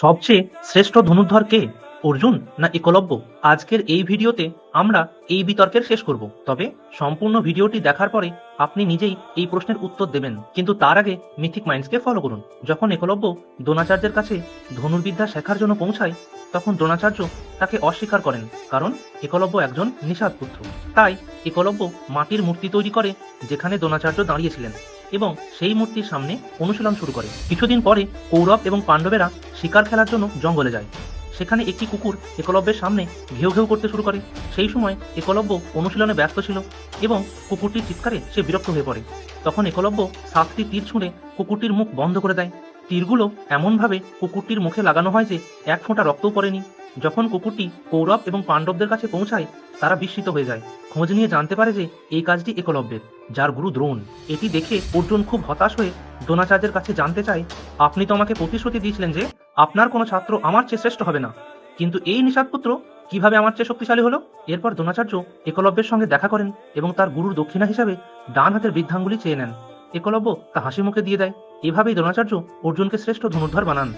সবচেয়ে শ্রেষ্ঠ ধনুর্ধর কে? অর্জুন না একলব্য? আজকের এই ভিডিওতে আমরা এই বিতর্কের শেষ করব। তবে সম্পূর্ণ ভিডিওটি দেখার পরে আপনি নিজেই এই প্রশ্নের উত্তর দেবেন। কিন্তু তার আগে মিথিক মাইন্ডসকে ফলো করুন। যখন একলব্য দ্রোণাচার্যের কাছে ধনুর্বিদ্যা শেখার জন্য পৌঁছায়, তখন দ্রোণাচার্য তাকে অস্বীকার করেন। কারণ একলব্য একজন নিষাদ পুত্র। তাই একলব্য মাটির মূর্তি তৈরি করে যেখানে দ্রোণাচার্য দাঁড়িয়েছিলেন এবং সেই মূর্তির সামনে অনুশীলন শুরু করে। কিছুদিন পরে কৌরব এবং পাণ্ডবেরা শিকার খেলার জন্য জঙ্গলে যায়। সেখানে একটি কুকুর একলব্যের সামনে ঘেউ ঘেউ করতে শুরু করে। সেই সময় একলব্য অনুশীলনে ব্যস্ত ছিল এবং কুকুরটির চিৎকারে সে বিরক্ত হয়ে পড়ে। তখন একলব্য সাতটি তীর ছুঁড়ে কুকুরটির মুখ বন্ধ করে দেয়। তীরগুলো এমনভাবে কুকুরটির মুখে লাগানো হয় যে এক ফোঁটা রক্তও পড়েনি। যখন কুকুরটি কৌরব এবং পাণ্ডবদের কাছে পৌঁছায়, তারা বিস্মিত হয়ে যায়। খোঁজ নিয়ে জানতে পারে যে এই কাজটি একলব্যের, যার গুরু দ্রোণ। এটি দেখে অর্জুন খুব হতাশ হয়ে দ্রোণাচার্যের কাছে জানতে চায়, আপনি তো আমাকে প্রতিশ্রুতি দিয়েছিলেন যে আপনার কোনো ছাত্র আমার চেয়ে শ্রেষ্ঠ হবে না। কিন্তু এই নিষাদপুত্র কীভাবে আমার চেয়ে শক্তিশালী হলো? এরপর দ্রোণাচার্য একলব্যের সঙ্গে দেখা করেন এবং তার গুরুর দক্ষিণা হিসাবে ডান হাতের বৃদ্ধাঙ্গুলি চেয়ে নেন। একলব্য তা হাসি মুখে দিয়ে দেয়। এভাবেই দ্রোণাচার্য অর্জুনকে শ্রেষ্ঠ ধনুর্ধর বানান।